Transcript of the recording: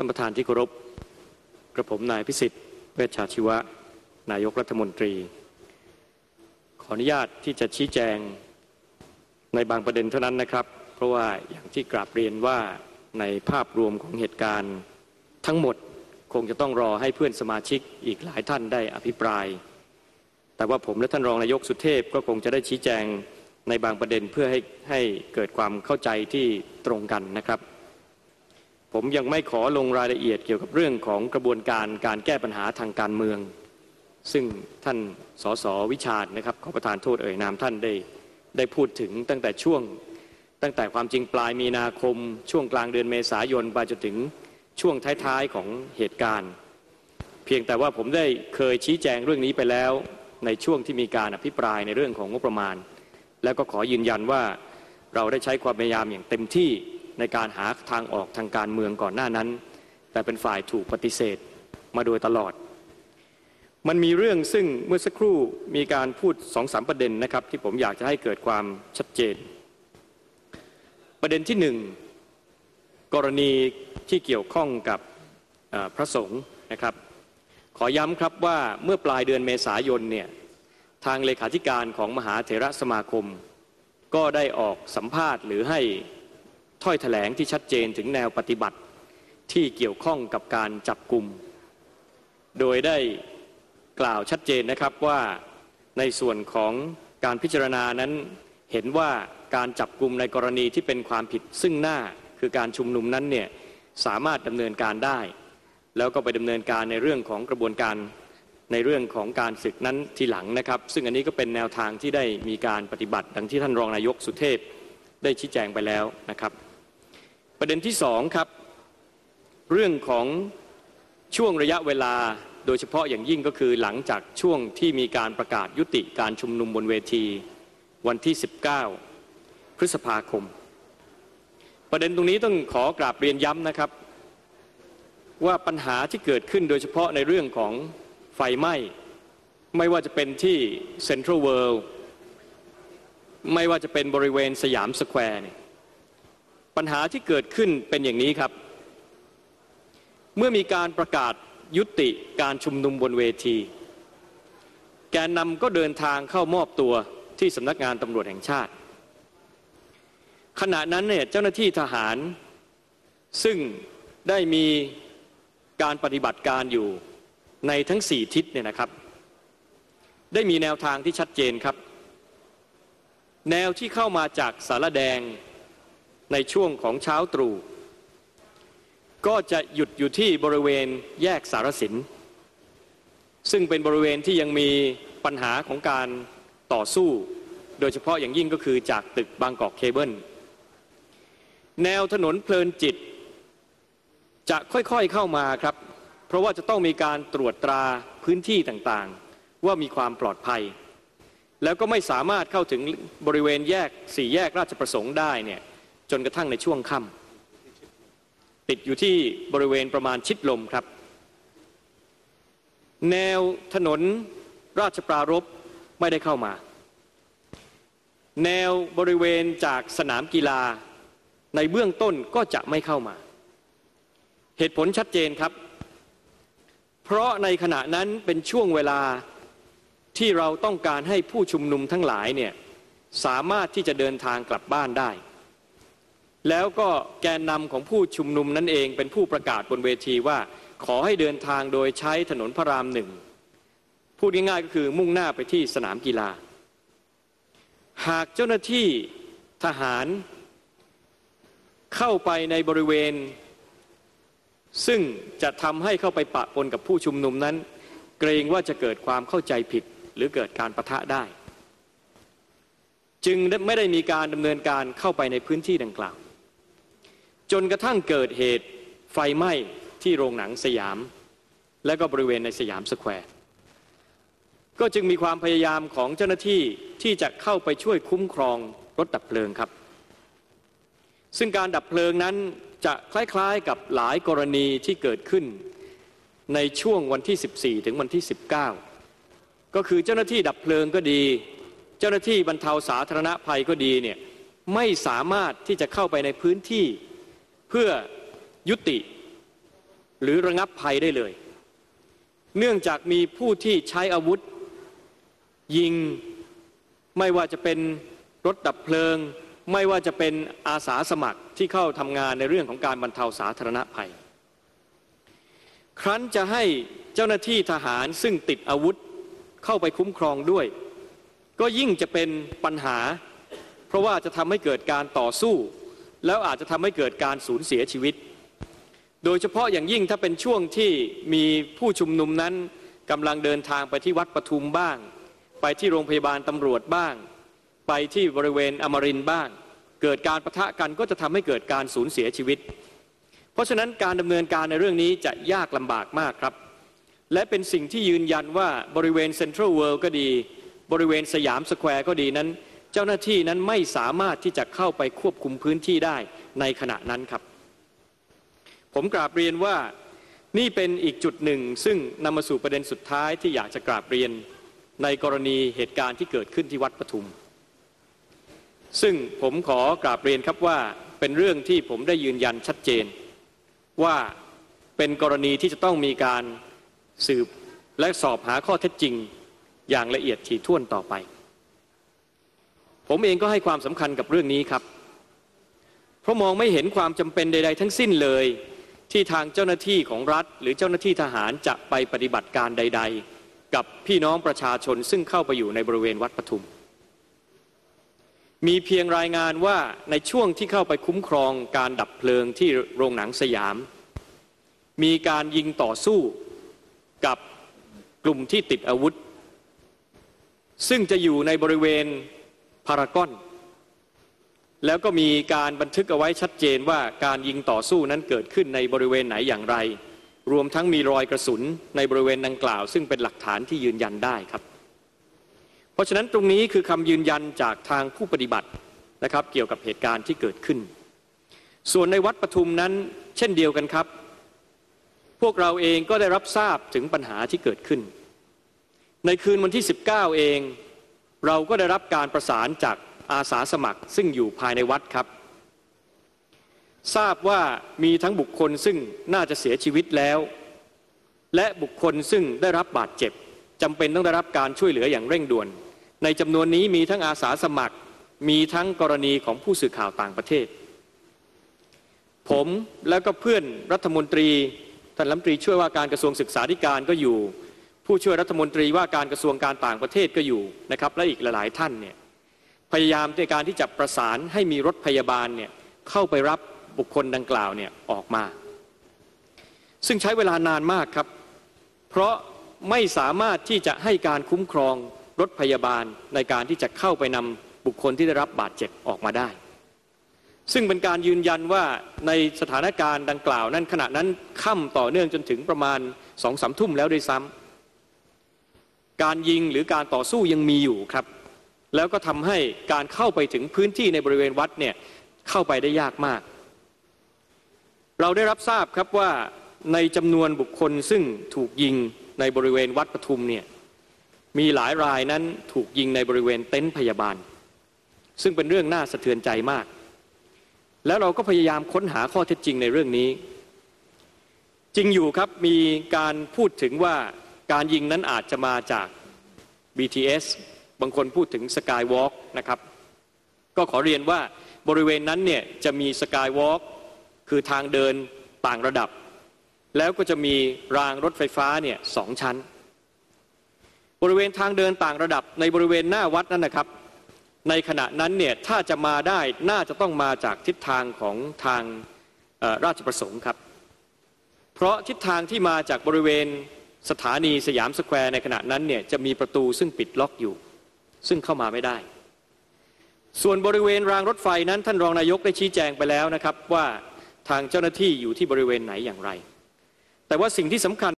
ท่านประธานที่เคารพกระผมนายพิสิทธิ์เวชชาชีวะ นายกรัฐมนตรี ขออนุญาตที่จะชี้แจงในบางประเด็นเท่านั้นนะครับ เพราะว่าอย่างที่กราบเรียนว่าในภาพรวมของเหตุการณ์ ทั้งหมดคงจะต้องรอให้เพื่อนสมาชิกอีกหลายท่านได้อภิปราย แต่ว่าผมและท่านรองนายกสุเทพก็คงจะได้ชี้แจงในบางประเด็นเพื่อให้ให้เกิดความเข้าใจที่ตรงกันนะครับ ผมยังไม่ขอลงรายละเอียดเกี่ยวกับเรื่องของกระบวนการการแก้ปัญหาทางการเมือง ซึ่งท่านสสวิชาญนะครับขอประทานโทษเอ่ยนามท่านได้ได้พูดถึงตั้งแต่ช่วง ตั้งแต่ความจริงปลายมีนาคม ช่วงกลางเดือนเมษายนไปจนถึงช่วงท้ายๆของเหตุการณ์ เพียงแต่ว่าผมได้เคยชี้แจงเรื่องนี้ไปแล้วในช่วงที่มีการอภิปรายในเรื่องของงบประมาณ แล้วก็ขอยืนยันว่าเราได้ใช้ความพยายามอย่างเต็มที่ ในการหาทางออกทางการเมืองก่อนหน้านั้น แต่เป็นฝ่ายถูกปฏิเสธมาโดยตลอด มันมีเรื่องซึ่งเมื่อสักครู่มีการพูดสองสามประเด็นนะครับ ที่ผมอยากจะให้เกิดความชัดเจน ประเด็นที่หนึ่งกรณีที่เกี่ยวข้องกับพระสงฆ์นะครับ ขอย้ำครับว่าเมื่อปลายเดือนเมษายนเนี่ยทางเลขาธิการของมหาเถระสมาคม ก็ได้ออกสัมภาษณ์หรือให้ ถ้อยแถลงที่ชัดเจนถึงแนวปฏิบัติที่เกี่ยวข้องกับการจับกลุ่ม โดยได้กล่าวชัดเจนนะครับว่าในส่วนของการพิจารณานั้นเห็นว่าการจับกลุ่มในกรณีที่เป็นความผิดซึ่งหน้าคือการชุมนุมนั้นเนี่ยสามารถดำเนินการได้ แล้วก็ไปดำเนินการในเรื่องของกระบวนการในเรื่องของการศึกนั้นทีหลังนะครับ ซึ่งอันนี้ก็เป็นแนวทางที่ได้มีการปฏิบัติ ดังที่ท่านรองนายกสุเทพได้ชี้แจงไปแล้วนะครับ ประเด็นที่สองครับ เรื่องของช่วงระยะเวลาโดยเฉพาะอย่างยิ่งก็คือหลังจากช่วงที่มีการประกาศยุติการชุมนุมบนเวที วันที่ 19 พฤษภาคม ประเด็นตรงนี้ต้องขอกราบเรียนย้ำนะครับ ว่าปัญหาที่เกิดขึ้นโดยเฉพาะในเรื่องของไฟไหม้ ไม่ว่าจะเป็นที่เซ็นทรัลเวิลด์ไม่ว่าจะเป็นบริเวณสยามสแควร์เนี่ย ปัญหาที่เกิดขึ้นเป็นอย่างนี้ครับ เมื่อมีการประกาศยุติการชุมนุมบนเวที แกนนำก็เดินทางเข้ามอบตัวที่สำนักงานตำรวจแห่งชาติ ขณะนั้นเนี่ยเจ้าหน้าที่ทหาร ซึ่งได้มีการปฏิบัติการอยู่ในทั้งสี่ทิศเนี่ยนะครับ ได้มีแนวทางที่ชัดเจนครับ แนวที่เข้ามาจากสารแดง ในช่วงของเช้าตรู่ก็จะหยุดอยู่ที่บริเวณแยกสารสิน ซึ่งเป็นบริเวณที่ยังมีปัญหาของการต่อสู้ โดยเฉพาะอย่างยิ่งก็คือจากตึกบางกอกเคเบิล แนวถนนเพลินจิต จะค่อยๆเข้ามาครับ เพราะว่าจะต้องมีการตรวจตราพื้นที่ต่างๆ ว่ามีความปลอดภัย แล้วก็ไม่สามารถเข้าถึงบริเวณแยกสี่แยกราชประสงค์ได้เนี่ย จนกระทั่งในช่วงค่ำติดอยู่ที่บริเวณประมาณชิดลมครับ แนวถนนราชปรารบไม่ได้เข้ามา แนวบริเวณจากสนามกีฬาในเบื้องต้นก็จะไม่เข้ามา เหตุผลชัดเจนครับ เพราะในขณะนั้นเป็นช่วงเวลาที่เราต้องการให้ผู้ชุมนุมทั้งหลายเนี่ยสามารถที่จะเดินทางกลับบ้านได้ แล้วก็แกนนำของผู้ชุมนุมนั่นเองเป็นผู้ประกาศบนเวทีว่า ขอให้เดินทางโดยใช้ถนนพระรามหนึ่งพูดง่ายๆก็คือมุ่งหน้าไปที่สนามกีฬา หากเจ้าหน้าที่ทหารเข้าไปในบริเวณ ซึ่งจะทำให้เข้าไปปะปนกับผู้ชุมนุมนั้น เกรงว่าจะเกิดความเข้าใจผิดหรือเกิดการประทะได้ จึงไม่ได้มีการดำเนินการเข้าไปในพื้นที่ดังกล่าว จนกระทั่งเกิดเหตุไฟไหม้ที่โรงหนังสยาม และก็บริเวณในสยามสแควร์ก็จึงมีความพยายามของเจ้าหน้าที่ที่จะเข้าไปช่วยคุ้มครองรถดับเพลิงครับ ซึ่งการดับเพลิงนั้นจะคล้ายๆกับหลายกรณีที่เกิดขึ้น ในช่วงวันที่ 14 ถึงวันที่ 19 ก็คือเจ้าหน้าที่ดับเพลิงก็ดี เจ้าหน้าที่บรรเทาสาธารณภัยก็ดีเนี่ยไม่สามารถที่จะเข้าไปในพื้นที่ เพื่อยุติหรือระงับภัยได้เลย เนื่องจากมีผู้ที่ใช้อาวุธ ยิงไม่ว่าจะเป็นรถดับเพลิง ไม่ว่าจะเป็นอาสาสมัครที่เข้าทำงานในเรื่องของการบรรเทาสาธารณภัย ครั้นจะให้เจ้าหน้าที่ทหารซึ่งติดอาวุธเข้าไปคุ้มครองด้วย ก็ยิ่งจะเป็นปัญหา เพราะว่าจะทำให้เกิดการต่อสู้ แล้วอาจจะทำให้เกิดการสูญเสียชีวิต โดยเฉพาะอย่างยิ่งถ้าเป็นช่วงที่มีผู้ชุมนุมนั้นกำลังเดินทางไปที่วัดปทุมบ้าง ไปที่โรงพยาบาลตำรวจบ้าง ไปที่บริเวณอมรินบ้าง เกิดการประทะกันก็จะทำให้เกิดการสูญเสียชีวิต เพราะฉะนั้นการดำเนินการในเรื่องนี้จะยากลำบากมากครับ และเป็นสิ่งที่ยืนยันว่าบริเวณเซ็นทรัลเวิลด์ก็ดี บริเวณสยามสแควร์ก็ดีนั้น เจ้าหน้าที่นั้นไม่สามารถที่จะเข้าไปควบคุมพื้นที่ได้ในขณะนั้นครับ ผมกราบเรียนว่านี่เป็นอีกจุดหนึ่ง ซึ่งนำมาสู่ประเด็นสุดท้ายที่อยากจะกราบเรียนในกรณีเหตุการณ์ที่เกิดขึ้นที่วัดปทุม ซึ่งผมขอกราบเรียนครับว่าเป็นเรื่องที่ผมได้ยืนยันชัดเจน ว่าเป็นกรณีที่จะต้องมีการสืบและสอบหาข้อเท็จจริง อย่างละเอียดถี่ถ้วนต่อไป ผมเองก็ให้ความสำคัญกับเรื่องนี้ครับ เพราะมองไม่เห็นความจำเป็นใด ๆ ทั้งสิ้นเลย ที่ทางเจ้าหน้าที่ของรัฐ หรือเจ้าหน้าที่ทหารจะไปปฏิบัติการใด ๆ กับพี่น้องประชาชนซึ่งเข้าไปอยู่ในบริเวณวัดปทุม มีเพียงรายงานว่าในช่วงที่เข้าไปคุ้มครองการดับเพลิงที่โรงหนังสยาม มีการยิงต่อสู้กับกลุ่มที่ติดอาวุธ ซึ่งจะอยู่ในบริเวณ พารากอน แล้วก็มีการบันทึกเอาไว้ชัดเจนว่าการยิงต่อสู้นั้นเกิดขึ้นในบริเวณไหนอย่างไร รวมทั้งมีรอยกระสุนในบริเวณดังกล่าว ซึ่งเป็นหลักฐานที่ยืนยันได้ครับ เพราะฉะนั้นตรงนี้คือคำยืนยันจากทางผู้ปฏิบัตินะครับ เกี่ยวกับเหตุการณ์ที่เกิดขึ้น ส่วนในวัดปทุมนั้นเช่นเดียวกันครับ พวกเราเองก็ได้รับทราบถึงปัญหาที่เกิดขึ้น ในคืนวันที่ 19 เอง เราก็ได้รับการประสานจากอาสาสมัครซึ่งอยู่ภายในวัดครับ ทราบว่ามีทั้งบุคคลซึ่งน่าจะเสียชีวิตแล้ว และบุคคลซึ่งได้รับบาดเจ็บจำเป็นต้องได้รับการช่วยเหลืออย่างเร่งด่วน ในจำนวนนี้มีทั้งอาสาสมัคร มีทั้งกรณีของผู้สื่อข่าวต่างประเทศ ผมแล้วก็เพื่อนรัฐมนตรีท่านรัฐมนตรีช่วยว่าการกระทรวงศึกษาธิการก็อยู่ ผู้ช่วยรัฐมนตรีว่าการกระทรวงการต่างประเทศก็อยู่นะครับและอีกหลาย ๆ ท่านเนี่ยพยายามในการที่จะประสานให้มีรถพยาบาลเนี่ยเข้าไปรับบุคคลดังกล่าวเนี่ยออกมา ซึ่งใช้เวลานานมากครับ เพราะไม่สามารถที่จะให้การคุ้มครองรถพยาบาลในการที่จะเข้าไปนำบุคคลที่ได้รับบาดเจ็บออกมาได้ ซึ่งเป็นการยืนยันว่าในสถานการณ์ดังกล่าวนั้นขณะนั้นค่ำต่อเนื่องจนถึงประมาณสองสามทุ่มแล้วด้วยซ้ำ การยิงหรือการต่อสู้ยังมีอยู่ครับ แล้วก็ทำให้การเข้าไปถึงพื้นที่ในบริเวณวัดเนี่ยเข้าไปได้ยากมาก เราได้รับทราบครับว่าในจำนวนบุคคลซึ่งถูกยิงในบริเวณวัดปทุมเนี่ยมีหลายรายนั้นถูกยิงในบริเวณเต็นท์พยาบาล ซึ่งเป็นเรื่องน่าสะเทือนใจมาก แล้วเราก็พยายามค้นหาข้อเท็จจริงในเรื่องนี้ จริงอยู่ครับมีการพูดถึงว่าการยิงนั้นอาจจะมาจาก BTS บางคนพูดถึงสกายวอล์กนะครับ ก็ขอเรียนว่าบริเวณนั้นเนี่ยจะมีสกายวอล์กคือทางเดินต่างระดับ แล้วก็จะมีรางรถไฟฟ้าเนี่ยสองชั้น บริเวณทางเดินต่างระดับในบริเวณหน้าวัดนั่นนะครับ ในขณะนั้นเนี่ยถ้าจะมาได้น่าจะต้องมาจากทิศทางของทางราชประสงค์ครับ เพราะทิศทางที่มาจากบริเวณ สถานีสยามสแควร์ในขณะนั้นเนี่ยจะมีประตูซึ่งปิดล็อกอยู่ ซึ่งเข้ามาไม่ได้ ส่วนบริเวณรางรถไฟนั้นท่านรองนายกได้ชี้แจงไปแล้วนะครับว่าทางเจ้าหน้าที่อยู่ที่บริเวณไหนอย่างไร แต่ว่าสิ่งที่สำคัญ